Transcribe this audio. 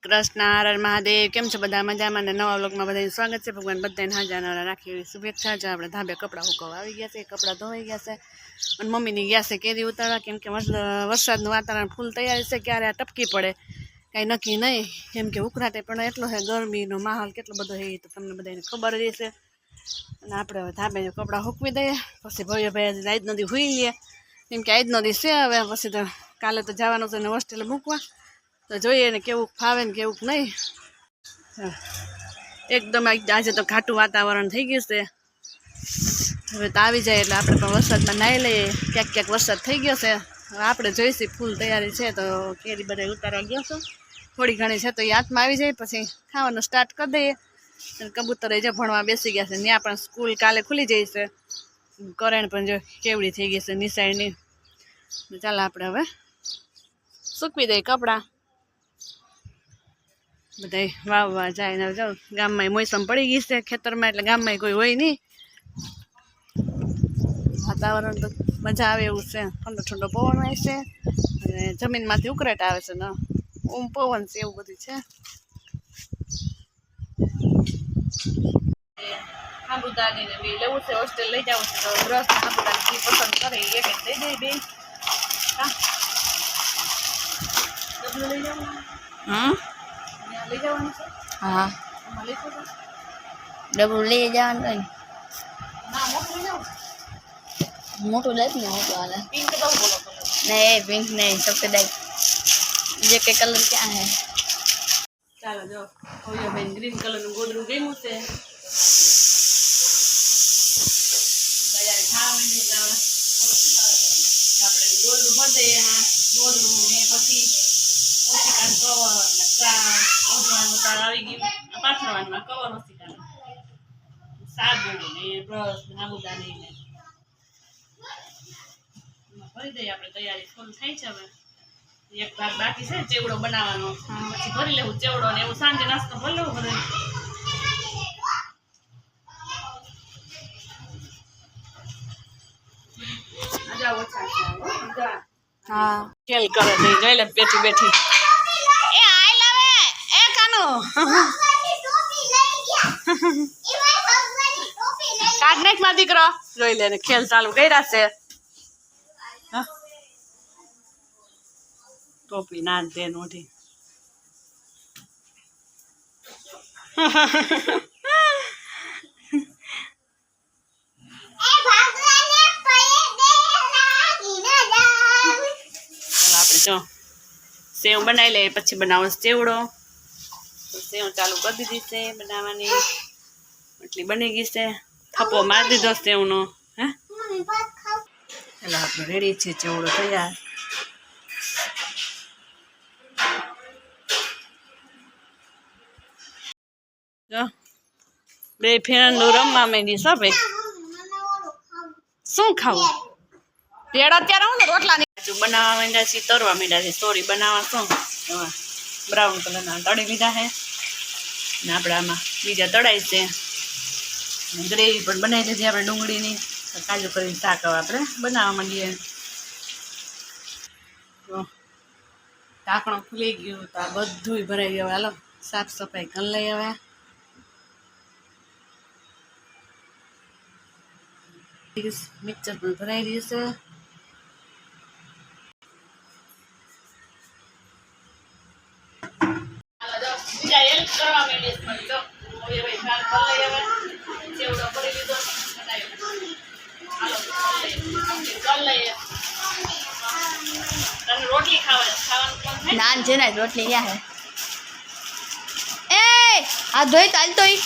કૃષ્ણ હર મહાદેવ, કેમ છો બધા મજામાં? ને નવા વ્લોગમાં બધાનું સ્વાગત છે. ભગવાન બધાને હાજર રાખી એવી શુભેચ્છા છે. આપણે ધાબે કપડાં હુકવા આવી ગયા છે. કપડાં ધોવાઈ ગયા છે. અને મમ્મીની ગયા છે કેરી ઉતારવા. કેમ કે વરસાદનું વાતાવરણ ફૂલ તૈયારી છે. ક્યારે આ ટપકી પડે, કાંઈ નક્કી નહીં. કેમ કે ઉકળાટે પણ એટલો છે ગરમીનો માહોલ કેટલો બધો છે તો તમને બધાને ખબર રહેશે અને આપણે હવે ધાબે કપડાં હૂકવી દઈએ. પછી ભવ્ય ભાઈ આજ નદી હુઈ લઈએ કેમ કે આજ નદી છે હવે. પછી તો કાલે તો જવાનું છે ને હોસ્ટેલે મૂકવા. તો જોઈએ ને કેવું ફાવે ને કેવું નહીં. એકદમ આજ- તો ઘાટું વાતાવરણ થઈ ગયું છે. હવે તો આવી જાય એટલે આપણે પણ વરસાદમાં નાહી લઈએ. ક્યાંક ક્યાંક વરસાદ થઈ ગયો છે. હવે આપણે જોઈશી ફૂલ તૈયારી છે તો કેરી બધા ઉતારવા ગયો છું. થોડી ઘણી છે તો એ હાથમાં આવી જાય પછી ખાવાનું સ્ટાર્ટ કરી દઈએ. અને કબૂતર જે ભણવા બેસી ગયા છે. ત્યાં પણ સ્કૂલ કાલે ખુલી જાય છે. કરેણ પણ જો કેવડી થઈ ગઈ છે નિશાળની. ચાલો આપણે હવે સૂકવી દઈએ કપડાં. બધા વાવવા જાય ને જાઓ ગામમાં મોસમ પડી ગઈ છે ખેતરમાં એટલે ગામમાં કોઈ હોય નહીં. વાતાવરણ તો મજા આવે એવું છે. ઠંડો ઠંડો પવન હોય છે અને જમીનમાંથી ઉકળાટ આવે છે ને. ઓમ પવન છે એવું બધું છે. સાબુદાની ને બી લેવું છે હોસ્ટેલ લઈ જવું છે તો બ્રશ સાબુદાની જે પસંદ કરે એ એક દઈ દઈ બે. હા? હા. ડબલું લઈ જવાનું મોટું લઈ ને મોટું હાલે. નહીં પિંક નહીં સફેદ જે કે કલર ક્યાં હે. ચાલો જો બેન ગ્રીન કલરનું ગોદડું ગયું છે તૈયારી થવા માંડી છે હવે. આપણે ગોદડું ભરી દઈએ હા ગોદડું ને પછી ઓશિકાનું કવર ને ચા ઓઢવાનું તાર આવી ગયું આ પાથરવાનમાં કવર ઓશિકાનું સાબુ ને બ્રશ ને સાબુદાની ને. ભરી દઈએ આપણે તૈયારી ફૂલ થાય છે હવે. એક ભાગ બાકી છે ચેવડો બનાવવાનો. પછી ભરી લેવું ચેવડો ને એવું સાંજે નાસ્તો ભરી લેવું બધું. હો, ખેલ કરે જોઈ લે બેઠી બેઠી. કાઢ નાખમાં દીકરો. જોઈ લે ખેલ ચાલુ કર્યા છે. ટોપી ના નોઢી આપણે જો, સેવ બનાવી લઈએ, પછી બનાવો ચેવડો તો સેવ ચાલુ કરી દીધી છે બનાવવાની. એટલી બની ગઈ છે. થપ્પો મારી દીધો સેવનો. હે? એટલે આપણે રેડી છે ચેવડો તૈયાર. જો, બે ફેરનું રમવા માંડી છો ભાઈ. શું ખાવું? પેડ અત્યારે હું ને બનાવવા માંડ્યા છે તરવા માંડ્યા છે સોરી, બનાવવા શું? બ્રાઉન કલરના તળી લીધા છે. ને આપણે આમાં બીજા તળાય છે. ગ્રેવી પણ બનાવી લીધી આપણે ડુંગળીની. કાજુ કરીને શાક આપણે બનાવવા માંડીએ. ઢાંકણું ખુલી ગયું તો આ બધુંય ભરાઈ ગયું. હાલો, સાફ સફાઈ કરી લઈ હવે. મિક્સર પણ ભરાઈ રહ્યું છે. રોટલી ખાવા ખાવાનું પણ નાન છે ને રોટલી ક્યાં હે. એ, આ ધોઈ તાલ તોય